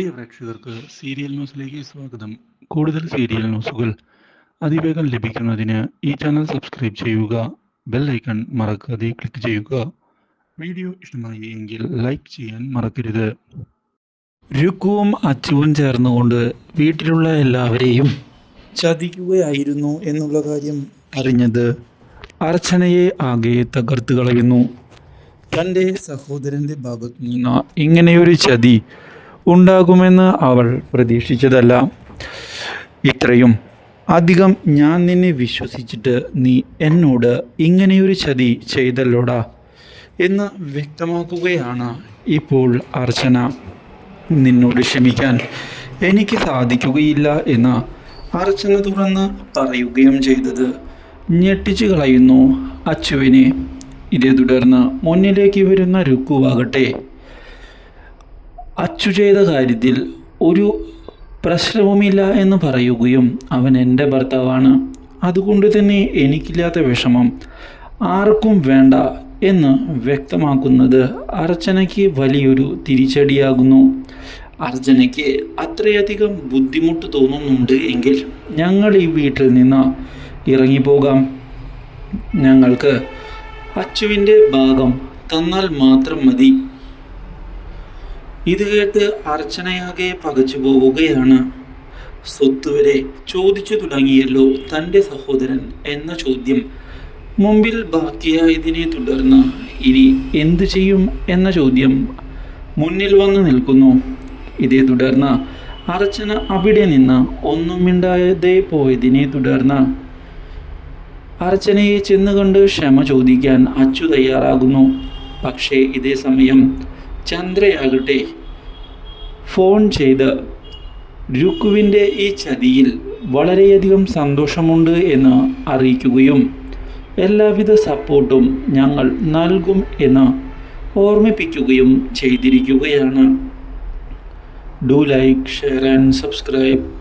പ്രിയ പ്രേക്ഷകർക്ക് സീരിയൽ ന്യൂസിലേക്ക് സ്വാഗതം. കൂടുതൽ സീരിയൽ ന്യൂസുകൾ അതിവേഗം ലഭിക്കുന്നതിന് ഈ ചാനൽ സബ്സ്ക്രൈബ് ചെയ്യുക ബെൽ ഐക്കൺ മറക്കാതെ ക്ലിക്ക് ചെയ്യുക. വീഡിയോ ഇഷ്ടമായി എങ്കിൽ ലൈക്ക് ചെയ്യാൻ മറക്കരുത്. രുക്കുവും അച്ചുവും ചേർന്നുകൊണ്ട് വീട്ടിലുള്ള എല്ലാവരെയും ചതിക്കുകയായിരുന്നു എന്നുള്ള കാര്യം അറിഞ്ഞത് അർച്ചനയെ ആകെ തകർത്ത് കളയുന്നു. തന്റെ സഹോദരന്റെ ഭാഗത്തു നിന്ന് ഇങ്ങനെയൊരു ചതി ഉണ്ടാകുമെന്ന് അവൾ പ്രതീക്ഷിച്ചതല്ല. ഇത്രയും. അധികം ഞാൻ നിന്നെ വിശ്വസിച്ചിട്ട് നീ എന്നോട് ഇങ്ങനെയൊരു ചതി ചെയ്തല്ലോടാ എന്ന് വ്യക്തമാക്കുകയാണ് ഇപ്പോൾ അർച്ചന. നിന്നോട് ക്ഷമിക്കാൻ എനിക്ക് സാധിക്കുകയില്ല എന്ന് അർച്ചന തുറന്ന് പറയുകയും ചെയ്തത് ഞെട്ടിച്ചു കളയുന്നു. അച്ചുവിനെ ഇതേ തുടർന്ന് മുന്നിലേക്ക് വരുന്ന രുക്കുവാകട്ടെ. അച്ചു ചെയ്ത കാര്യത്തിൽ ഒരു പ്രശ്നവുമില്ല എന്ന് പറയുകയും അവൻ എന്റെ ഭർത്താവാണ്. അതുകൊണ്ട് തന്നെ എനിക്കില്ലാത്ത വിഷമം. ആർക്കും വേണ്ട എന്ന് വ്യക്തമാക്കുന്നത് അർച്ചനയ്ക്ക് വലിയൊരു തിരിച്ചടിയാകുന്നു. അർച്ചനയ്ക്ക് അത്രയധികം ബുദ്ധിമുട്ട് തോന്നുന്നുണ്ട് എങ്കിൽ ഞങ്ങൾ ഈ വീട്ടിൽ നിന്ന് ഇറങ്ങിപ്പോകാം. ഞങ്ങൾക്ക് അച്ചുവിന്റെ ഭാഗം തന്നാൽ മാത്രം മതി. ഇത് കേട്ട് അർച്ചനയാകെ പകച്ചു പോവുകയാണ്. സ്വത്ത് വരെ ചോദിച്ചു തുടങ്ങിയല്ലോ തന്റെ സഹോദരൻ എന്ന ചോദ്യം. മുമ്പിൽ ബാക്കിയായതിനെ തുടർന്ന് ഇനി എന്തു ചെയ്യും എന്ന ചോദ്യം മുന്നിൽ വന്ന് നിൽക്കുന്നു. ഇതേ തുടർന്ന് അർച്ചന അവിടെ നിന്ന് ഒന്നും മിണ്ടാതെ പോയതിനെ തുടർന്ന് അർച്ചനയെ ചെന്നുകൊണ്ട് ക്ഷമ ചോദിക്കാൻ അച്ചു തയ്യാറാകുന്നു. പക്ഷേ ഇതേ സമയം ചന്ദ്രയാകട്ടെ. ഫോൺ ചെയ്ത് രുക്കുവിന്റെ ഈ ചതിയിൽ വളരെയധികം സന്തോഷമുണ്ട് എന്ന് അറിയിക്കുകയും എല്ലാവിധ സപ്പോർട്ടും ഞങ്ങൾ നൽകും എന്ന് ഓർമ്മിപ്പിക്കുകയും ചെയ്തിരിക്കുകയാണ്. Do like share and subscribe.